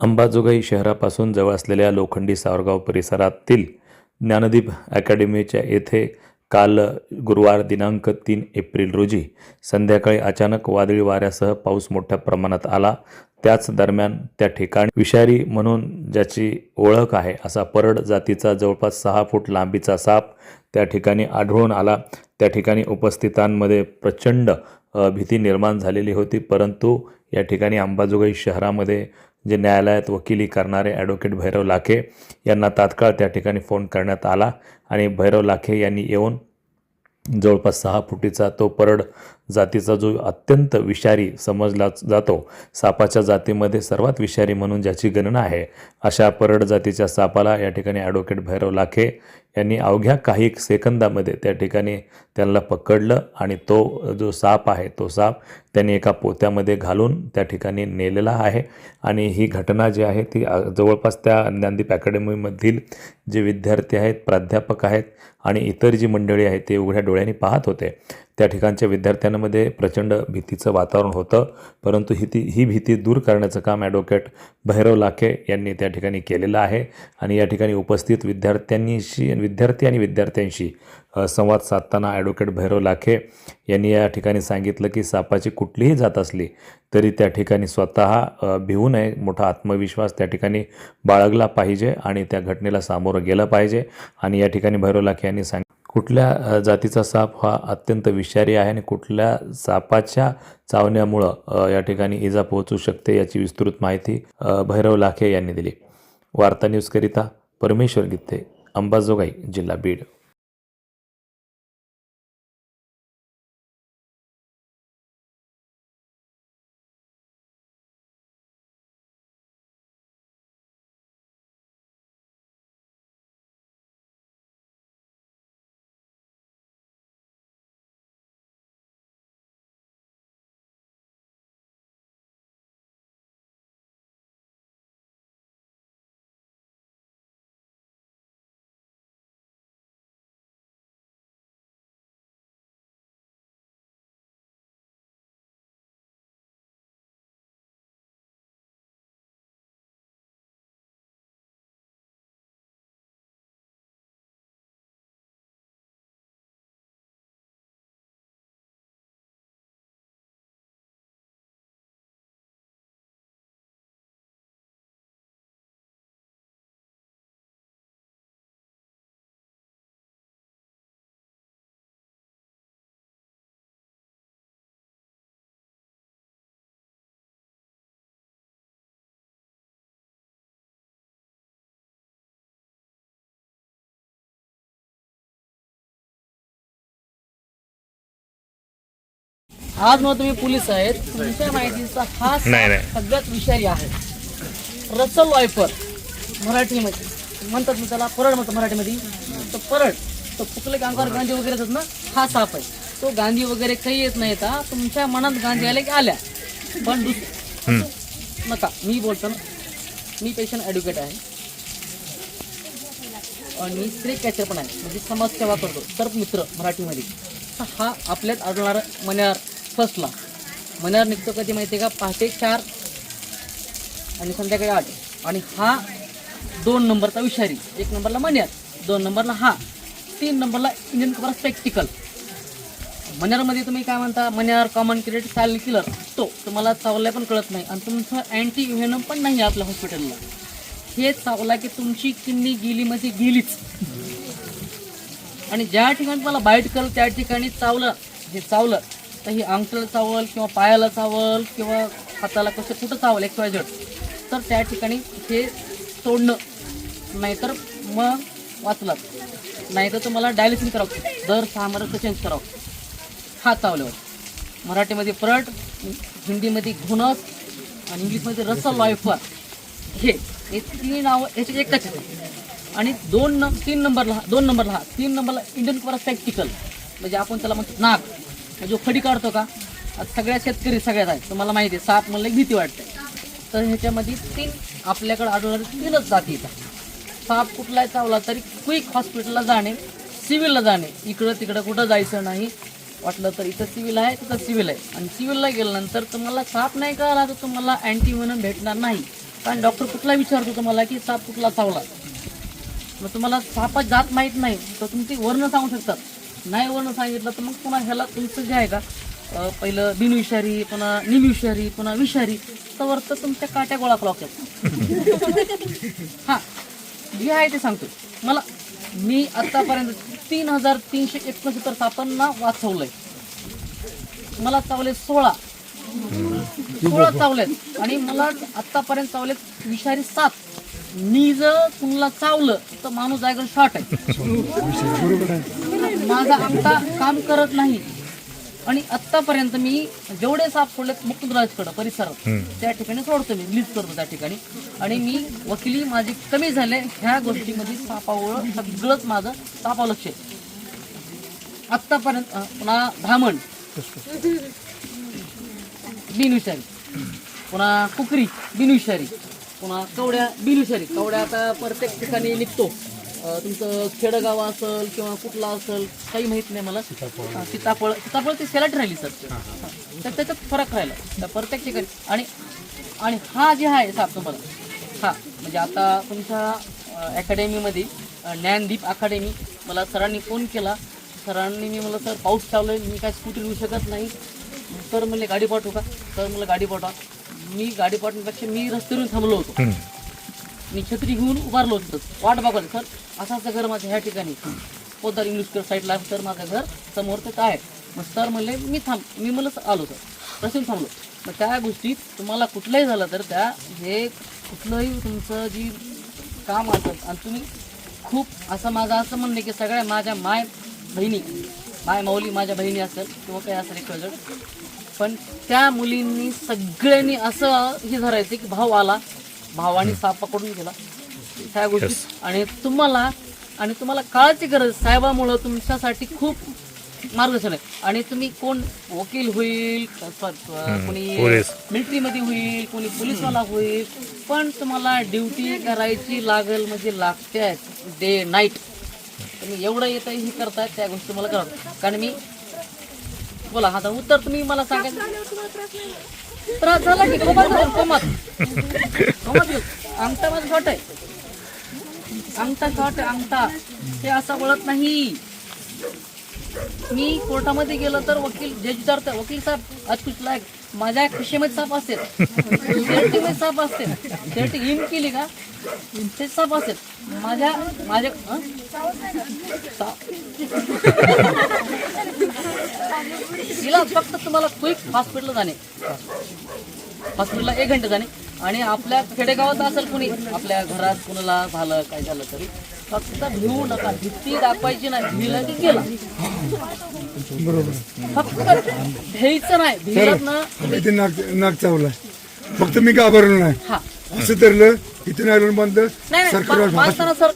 अंबाजोगाई शहरापासून जवळ असलेल्या लोखंडी सावरगाव परिसरातील ज्ञानदीप अकॅडमीच्या येथे काल गुरुवार दिनांक तीन एप्रिल रोजी संध्याकाळी अचानक वादळी वाऱ्यासह पाऊस मोठ्या प्रमाणात आला. त्याच दरम्यान त्या ठिकाणी विषारी म्हणून ज्याची ओळख आहे असा परड जातीचा जवळपास सहा फूट लांबीचा साप त्या ठिकाणी आढळून आला. त्या ठिकाणी उपस्थितांमध्ये प्रचंड भीती निर्माण झालेली होती. परंतु या ठिकाणी अंबाजोगाई शहरामध्ये जे न्यायालयात वकिली करणारे ॲडव्होकेट भैरव लाखे यांना तात्काळ त्या ठिकाणी फोन करण्यात आला आणि भैरव लाखे यांनी येऊन जवळपास सहा फुटीचा तो परड जातीचा जो अत्यंत विषारी समजला जातो सापाच्या जातीमध्ये सर्वात विषारी म्हणून ज्याची गणना आहे अशा परड जातीच्या सापाला या ठिकाणी ॲडव्होकेट भैरव लाखे यांनी अवघ्या काही सेकंदामध्ये त्या ठिकाणी त्यांना पकडलं आणि तो जो साप आहे तो साप त्यांनी एका पोत्यामध्ये घालून त्या ठिकाणी नेलेला आहे. आणि ही घटना जी आहे ती जवळपास त्या ज्ञानदीप अकॅडमीमधील जे विद्यार्थी आहेत प्राध्यापक आहेत आणि इतर जी मंडळी आहेत ते उघड्या डोळ्यांनी पाहत होते. त्या ठिकाणच्या विद्यार्थ्यांमध्ये प्रचंड भीतीचं वातावरण होतं. परंतु ही ती ही भीती दूर करण्याचं काम ॲडव्होकेट भैरव लाखे यांनी त्या ठिकाणी केलेलं आहे. आणि या ठिकाणी उपस्थित विद्यार्थ्यांनीशी विद्यार्थी आणि विद्यार्थ्यांशी संवाद साधताना ॲडव्होकेट भैरव लाखे यांनी या ठिकाणी सांगितलं की सापाची कुठलीही जात असली तरी त्या ठिकाणी स्वतः भिवू नये. मोठा आत्मविश्वास त्या ठिकाणी बाळगला पाहिजे आणि त्या घटनेला सामोरं गेलं पाहिजे. आणि या ठिकाणी भैरव लाखे यांनी सांग कुठल्या जातीचा साप हा अत्यंत विषारी आहे आणि कुठल्या सापाच्या चावण्यामुळं या ठिकाणी इजा पोहोचू शकते याची विस्तृत माहिती भैरव लाखे यांनी दिली. वार्ता न्यूजकरिता परमेश्वर गित्ते अंबाजोगाई जिल्हा बीड. आज मग तुम्ही पोलीस आहेत. तुमच्या माहितीचा हा साप नाही, नाही. सगळ्यात विषारी आहे. रसल वायपर मराठीमध्ये. म्हणतात मी त्याला परड म्हणतो मराठीमध्ये. तर परड तो फुकले अंगावर गांधी वगैरे येतात ना हा साप आहे. तो गांधी वगैरे काही येत नाही का तुमच्या मनात गांधी आल्या की आल्या. पण दुस नका मी बोलतो ना. मी पेशंट ॲडव्होकेट आहे. आणि स्त्री कॅचर पण आहे. म्हणजे समाजसेवा करतो. सर्प मित्र मराठीमध्ये. तर हा आपल्यात आढळणारा मण्यार फर्स्टला मनावर निघतो कधी माहिती आहे का? पहाटे चार आणि संध्याकाळी आठ. आणि हा दोन नंबरचा विषारी. एक नंबरला मन्यार दोन नंबरला हा तीन नंबरला इंडियन कपड़ा स्पेक्टिकल मन्यारमध्ये तुम्ही काय म्हणता? मन्यार कॉमन क्रिएट सायलेंट किलर तो तुम्हाला चावला पण कळत नाही. आणि तुमचं अँटी व्हेनम पण नाही आपल्या हॉस्पिटलला हे चावला की तुमची किडनी गेली म्हणजे गेलीच. आणि ज्या ठिकाणी तुम्हाला बाईट करल त्या ठिकाणी चावलं. हे चावलं. तर ही अंगठ्याला चावल किंवा पायाला चावल किंवा हाताला कसं कुठं चावल एक्स वाय झेड तर त्या ठिकाणी हे सोडणं नाहीतर मग वाचलात नाहीतर तुम्हाला डायलिसिस करावं दर सहा महिन्याचं चेंज करावं. हा चावल्यावर. मराठीमध्ये परट हिंदीमध्ये घुणस आणि इंग्लिशमध्ये रसल लॉयफर हे हे तीन नावं याचे एकच आहे आणि दोन न तीन नंबरला हा- दोन नंबरला हा. तीन नंबरला इंडियन कोरा स्पेक्टिकल म्हणजे आपण त्याला म्हणतो नाक जो खडी काढतो का सगळ्या शेतकरी सगळ्यात आहे तुम्हाला माहिती आहे साप म्हणलं भीती वाटते. तर ह्याच्यामध्ये तीन आपल्याकडे आढळणारे तीनच जाती येतात साप कुठलाही चावला तरी क्विक हॉस्पिटलला जाणे सिव्हिलला जाणे. इकडं तिकडं कुठं जायचं नाही. वाटलं तर इथं सिव्हिल आहे तिथं सिव्हिल आहे. आणि सिव्हिलला गेल्यानंतर तुम्हाला साप नाही कळाला तर तुम्हाला अँटीव्हनम भेटणार नाही. कारण डॉक्टर कुठला विचारतो तुम्हाला की साप कुठला चावला? मग तुम्हाला सापात जात माहीत नाही तर तुमची वर्ण सांगू शकतात नाही वर्ण सांगितलं तर मग पुन्हा ह्याला तुमचं जे आहे का पहिलं बिनविषारी पुन्हा निमविषारी पुन्हा विषारी तर तर तुमच्या काट्या गोळा लागतात हां जे आहे ते सांगतो. मला मी आतापर्यंत तीन हजार तीनशे एकोणसत्तर सापांना वाचवलंय. मला चावले सोळा. सोळा चावलेत. आणि मला आतापर्यंत चावलेत विषारी सात. मी जर कुणाला चावलं तर माणूस जायला शॉर्ट आहे. माझा अंगठा काम करत नाही. आणि आतापर्यंत मी जेवढे साप सोडलेत मुक्तराजकडं परिसरात त्या ठिकाणी सोडतो मी लिस्ट करतो त्या ठिकाणी. आणि मी वकिली माझी कमी झाले ह्या गोष्टीमध्ये सापावर सगळंच माझं सापा लक्ष आहे. आत्तापर्यंत पुन्हा धामण बिनविषारी. पुन्हा कुकरी बिनविषारी. पुन्हा कवड्या बिनविषारी कवड्या आता प्रत्येक ठिकाणी निघतो. तुमचं खेडगाव असेल किंवा कुठला असेल काही माहीत नाही मला. सीताफळ. सीताफळ. ती सेलाट राहिली सर. तर त्याच्यात फरक राहिला. तर प्रत्येक ठिकाणी. आणि आणि हा जे आहे साप तुम्हाला हा म्हणजे आता तुमच्या अकॅडमीमध्ये ज्ञानदीप अकॅडमी मला सरांनी फोन केला. सरांनी मी मला सर पाऊस चालू मी काय स्कूटी घेऊ शकत नाही. सर म्हणले गाडी पाठवू का? सर मला गाडी पाठवा. मी गाडी पाठवण्यापेक्षा मी रस्त्यावरून थांबलो होतो. मी छत्री घेऊन उभारलो होतो. वाट बघत सर असं असं घर माझं ह्या ठिकाणी. पोदार इंग्लिश साईडला आहे सर माझं घर समोर तर काय? मग सर म्हणले मी थांब मी म्हणलं आलो सर. रस्त्यावर थांबलो. मग त्या गोष्टीत तुम्हाला कुठलंही झालं तर त्या हे कुठलंही तुमचं जी काम असत आणि तुम्ही खूप असं माझं असं म्हणणं आहे की सगळ्या माझ्या माय बहिणी माय माऊली माझ्या बहिणी असेल किंवा काही असेल एक पण त्या मुलींनी सगळ्यांनी असं हे धरायचं की भाव आला. भावाने साप पकडून गेला ह्या गोष्टी आणि तुम्हाला आणि तुम्हाला काळाची गरज साहेबामुळं तुमच्यासाठी खूप मार्गदर्शन आहे. आणि तुम्ही कोण वकील होईल कोणी मिलिटरीमध्ये होईल कोणी पोलीसवाला होईल पण तुम्हाला ड्युटी करायची लागल म्हणजे लागते डे नाईट तुम्ही एवढं येतं हे करताय त्या गोष्टी मला करा कारण मी बोला आता उत्तर तुम्ही मला सांगा. त्रास झाला की कोमात झाला, कोमात. कोमात अंगठा माझा शॉर्ट आहे. अंगठा शॉर्ट आहे अंगठा. ते असं वळत नाही. मी कोर्टामध्ये गेलो तर वकील जज विचारतं वकील साहेब आज कुठला आहे माझ्या खिशेमध्ये साप असेल. शर्टीमध्ये साप असेल. शर्टी इन केली का? ते साप असेल. माझ्या माझ्या तिला फक्त तुम्हाला क्विक हॉस्पिटल जाणे. हॉस्पिटलला एक घंटे जाणे. आणि आपल्या खेडेगावात असेल कुणी आपल्या घरात कुणाला झालं काय झालं तरी. फक्त भिवू नका भीती दाखवायची नाही भिलं की गेला फक्त भ्यायचं नाही भिलत ना इथे नाक नाक चावलाय फक्त मी घाबरलो नाही. हा. असं धरलं इथे नाही बंद नाही नाही सरकार सर